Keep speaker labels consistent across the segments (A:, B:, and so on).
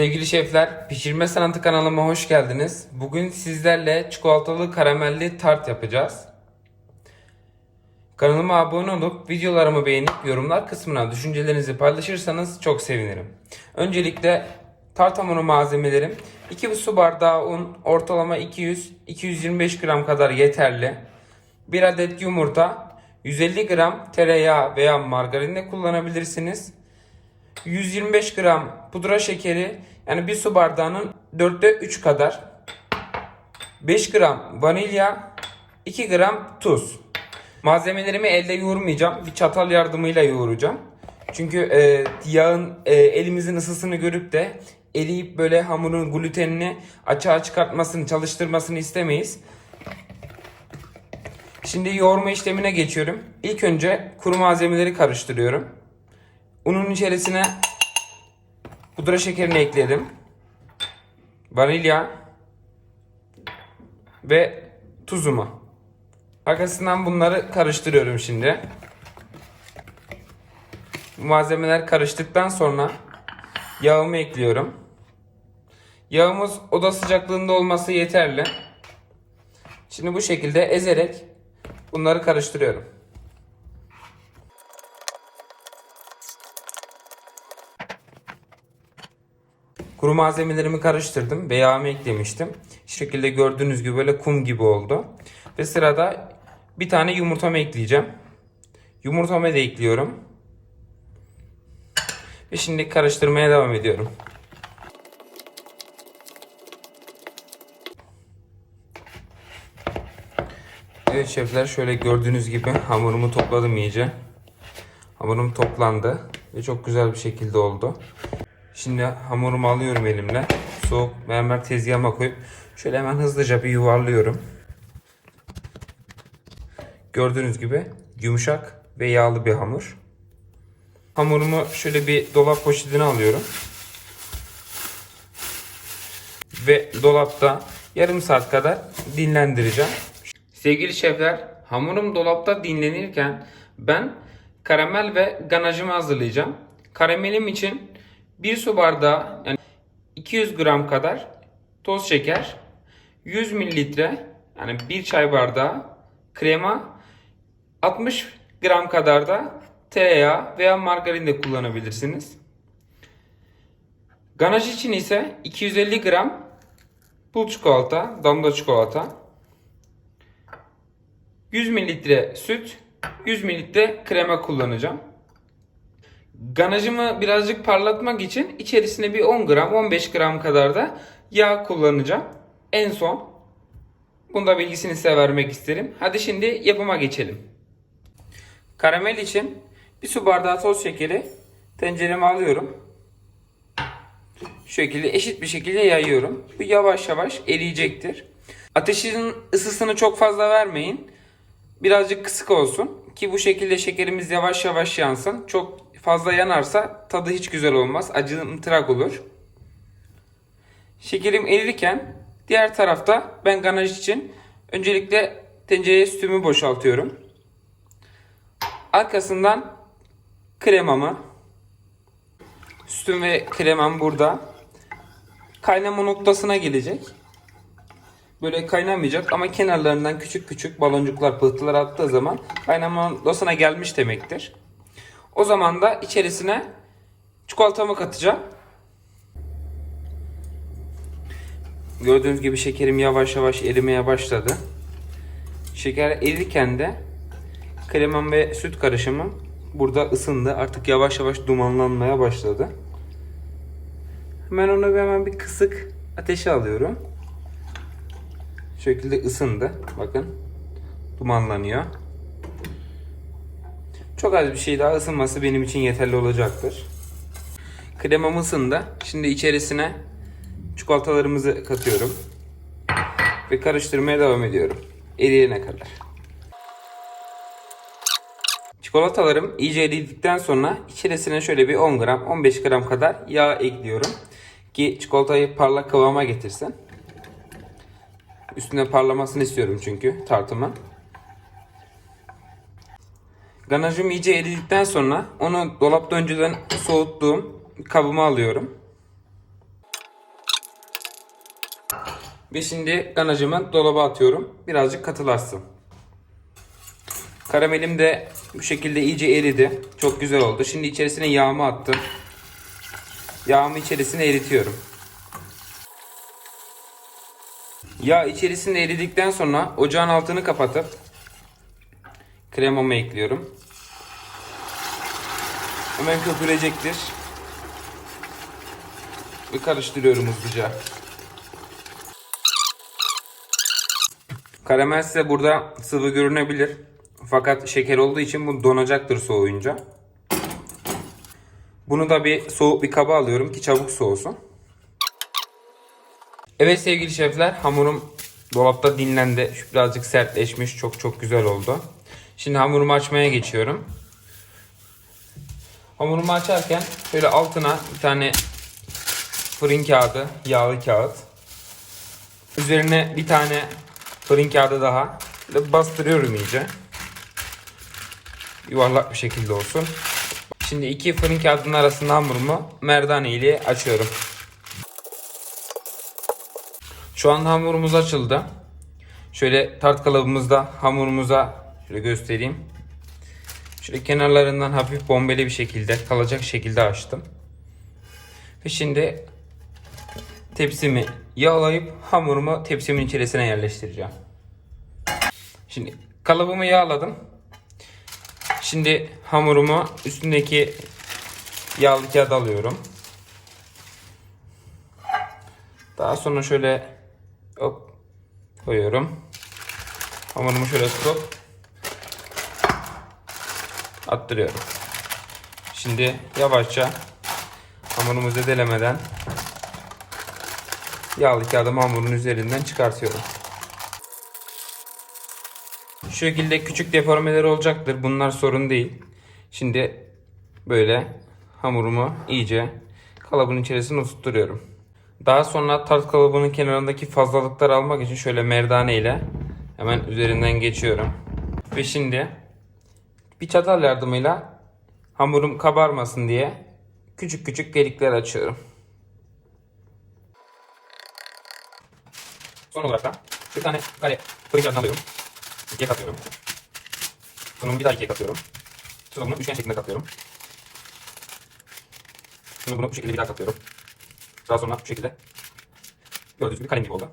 A: Sevgili şefler, Pişirme Sanatı kanalıma hoş geldiniz. Bugün sizlerle çikolatalı karamelli tart yapacağız. Kanalıma abone olup videolarımı beğenip yorumlar kısmına düşüncelerinizi paylaşırsanız çok sevinirim. Öncelikle tart hamuru malzemelerim 2 su bardağı un, ortalama 200-225 gram kadar yeterli. 1 adet yumurta, 150 gram tereyağı veya margarin de kullanabilirsiniz. 125 gram pudra şekeri yani bir su bardağının 4'te 3 kadar. 5 gram vanilya, 2 gram tuz. Malzemelerimi elde yoğurmayacağım. Bir çatal yardımıyla yoğuracağım. Çünkü e, yağın e, elimizin ısısını görüp de eriyip böyle hamurun glutenini açığa çıkartmasını, çalıştırmasını istemeyiz. Şimdi yoğurma işlemine geçiyorum. İlk önce kuru malzemeleri karıştırıyorum. Unun içerisine pudra şekerini ekledim. Vanilya ve tuzumu. Arkasından bunları karıştırıyorum şimdi. Malzemeler karıştıktan sonra yağımı ekliyorum. Yağımız oda sıcaklığında olması yeterli. Şimdi bu şekilde ezerek bunları karıştırıyorum. Kuru malzemelerimi karıştırdım ve yağımı eklemiştim. Şu şekilde gördüğünüz gibi böyle kum gibi oldu. Ve sırada bir tane yumurtamı ekleyeceğim. Yumurtamı da ekliyorum. Ve şimdi karıştırmaya devam ediyorum. Evet şefler şöyle gördüğünüz gibi hamurumu topladım iyice. Hamurum toplandı ve çok güzel bir şekilde oldu. Şimdi hamurumu alıyorum elimle. Soğuk mermer tezgahıma koyup şöyle hemen hızlıca bir yuvarlıyorum. Gördüğünüz gibi yumuşak ve yağlı bir hamur. Hamurumu şöyle bir dolap poşetine alıyorum. Ve dolapta yarım saat kadar dinlendireceğim. Sevgili şefler, hamurum dolapta dinlenirken ben karamel ve ganajımı hazırlayacağım. Karamelim için 1 su bardağı yani 200 gram kadar toz şeker, 100 mililitre yani 1 çay bardağı krema, 60 gram kadar da tereyağı veya margarin de kullanabilirsiniz. Ganaj için ise 250 gram pul çikolata, damla çikolata, 100 mililitre süt, 100 mililitre krema kullanacağım. Ganajımı birazcık parlatmak için içerisine bir 10 gram 15 gram kadar da yağ kullanacağım. En son bunda bilgisini size vermek isterim. Hadi şimdi yapıma geçelim. Karamel için bir su bardağı toz şekeri tencereme alıyorum. Şu şekilde eşit bir şekilde yayıyorum. Bu yavaş yavaş eriyecektir. Ateşin ısısını çok fazla vermeyin. Birazcık kısık olsun ki bu şekilde şekerimiz yavaş yavaş yansın. Çok fazla yanarsa tadı hiç güzel olmaz. Acımtırak olur. Şekerim erirken diğer tarafta ben ganaj için öncelikle tencereye sütümü boşaltıyorum. Arkasından kremamı sütüm ve kremam burada kaynama noktasına gelecek. Böyle kaynamayacak ama kenarlarından küçük küçük baloncuklar, pıhtılar attığı zaman kaynama noktasına gelmiş demektir. O zaman da içerisine çikolatamı katacağım. Gördüğünüz gibi şekerim yavaş yavaş erimeye başladı. Şeker erirken de kremam ve süt karışımım burada ısındı. Artık yavaş yavaş dumanlanmaya başladı. Hemen onu hemen bir kısık ateşe alıyorum. Şu şekilde ısındı. Bakın. Dumanlanıyor. Çok az bir şey daha ısınması benim için yeterli olacaktır. Kremam ısındı. Şimdi içerisine çikolatalarımızı katıyorum. Ve karıştırmaya devam ediyorum. Eriyene kadar. Çikolatalarım iyice eriyedikten sonra içerisine şöyle bir 10 gram 15 gram kadar yağ ekliyorum. Ki çikolatayı parlak kıvama getirsin. Üstüne parlamasını istiyorum çünkü tartımın. Ganajım iyice eridikten sonra onu dolapta önceden soğuttuğum kabıma alıyorum. Ve şimdi ganajımı dolaba atıyorum. Birazcık katılaşsın. Karamelim de bu şekilde iyice eridi. Çok güzel oldu. Şimdi içerisine yağımı attım. Yağımı içerisine eritiyorum. Yağ içerisinde eridikten sonra ocağın altını kapatıp kremamı ekliyorum. Hemen köpürecektir. Ve karıştırıyorum hızlıca. Karamel size burada sıvı görünebilir. Fakat şeker olduğu için bu donacaktır soğuyunca. Bunu da bir soğuk bir kaba alıyorum ki çabuk soğusun. Evet sevgili şefler hamurum dolapta dinlendi. Şu birazcık sertleşmiş. Çok çok güzel oldu. Şimdi hamurumu açmaya geçiyorum. Hamurumu açarken şöyle altına bir tane fırın kağıdı, yağlı kağıt. Üzerine bir tane fırın kağıdı daha. Böyle bastırıyorum iyice. Yuvarlak bir şekilde olsun. Şimdi iki fırın kağıdının arasında hamurumu merdane ile açıyorum. Şu an hamurumuz açıldı. Şöyle tart kalıbımızda hamurumuza şöyle göstereyim. Şöyle kenarlarından hafif bombeli bir şekilde kalacak şekilde açtım. Ve şimdi tepsimi yağlayıp hamurumu tepsimin içerisine yerleştireceğim. Şimdi kalıbımı yağladım. Şimdi hamurumu üstündeki yağlı kağıda alıyorum. Daha sonra şöyle hop koyuyorum. Hamurumu şöyle tutup attırıyorum. Şimdi yavaşça hamurumu zedelemeden yağlı kağıdımı hamurun üzerinden çıkartıyorum. Şu şekilde küçük deformeler olacaktır. Bunlar sorun değil. Şimdi böyle hamurumu iyice kalıbın içerisine oturtuyorum. Daha sonra tart kalıbının kenarındaki fazlalıkları almak için şöyle merdane ile hemen üzerinden geçiyorum. Ve şimdi bir çatal yardımıyla hamurum kabarmasın diye küçük küçük delikler açıyorum. Son olarak da bir tane kare fırın kağıdını alıyorum. İkiye katıyorum. Sonra bir daha ikiye katıyorum. Sonra bunu üçgen şeklinde katlıyorum. Şimdi bunu bu şekilde bir daha katlıyorum. Daha sonra bu şekilde gördüğünüz gibi kalem gibi oldu.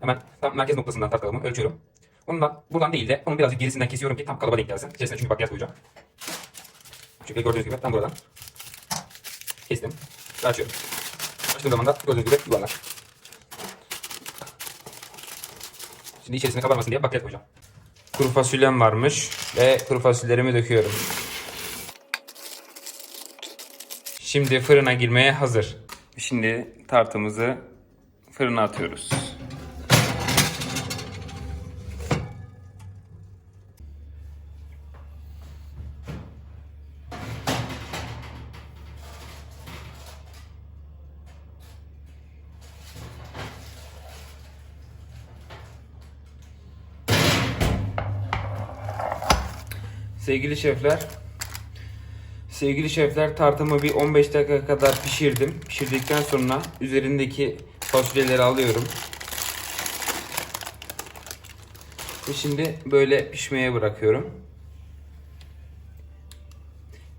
A: Hemen tam merkez noktasından tartalımı ölçüyorum. Ondan buradan değil de onun birazcık gerisinden kesiyorum ki tam kalıba denk gelsin. İçerisine çünkü bakliyat koyacağım. Şekilde gördüğünüz gibi tam buradan kestim. Ve açıyorum. Açtığım zaman da gördüğünüz gibi yuvarlak. Şimdi içerisine kabarmasın diye bakliyat koyacağım. Kuru fasulyem varmış ve kuru fasulyelerimi döküyorum. Şimdi fırına girmeye hazır. Şimdi tartımızı fırına atıyoruz. Sevgili şefler, sevgili şefler tartımı bir 15 dakika kadar pişirdim. Pişirdikten sonra üzerindeki fasulyeleri alıyorum. Ve şimdi böyle pişmeye bırakıyorum.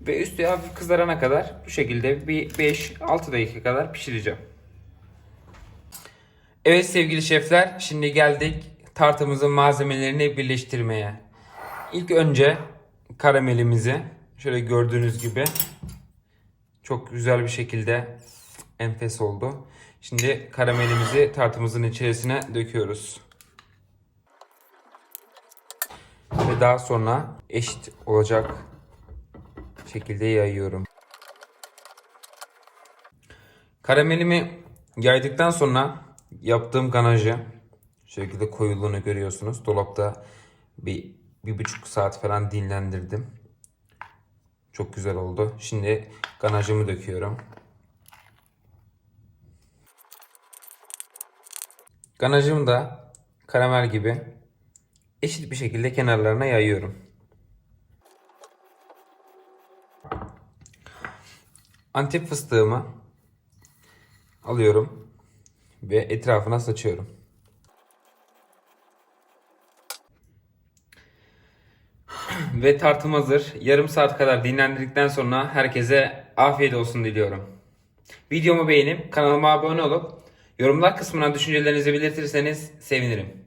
A: Ve üstü hafif kızarana kadar bu şekilde bir 5-6 dakika kadar pişireceğim. Evet sevgili şefler, şimdi geldik tartımızın malzemelerini birleştirmeye. İlk önce karamelimizi şöyle gördüğünüz gibi çok güzel bir şekilde enfes oldu. Şimdi karamelimizi tartımızın içerisine döküyoruz. Ve daha sonra eşit olacak şekilde yayıyorum. Karamelimi yaydıktan sonra yaptığım ganajı şekilde koyuluğunu görüyorsunuz. Dolapta bir, bir buçuk saat falan dinlendirdim. Çok güzel oldu. Şimdi ganajımı döküyorum. Ganajımı da karamel gibi eşit bir şekilde kenarlarına yayıyorum. Antep fıstığımı alıyorum ve etrafına saçıyorum. Ve tartım hazır. Yarım saat kadar dinlendirdikten sonra herkese afiyet olsun diliyorum. Videomu beğenip kanalıma abone olup yorumlar kısmına düşüncelerinizi belirtirseniz sevinirim.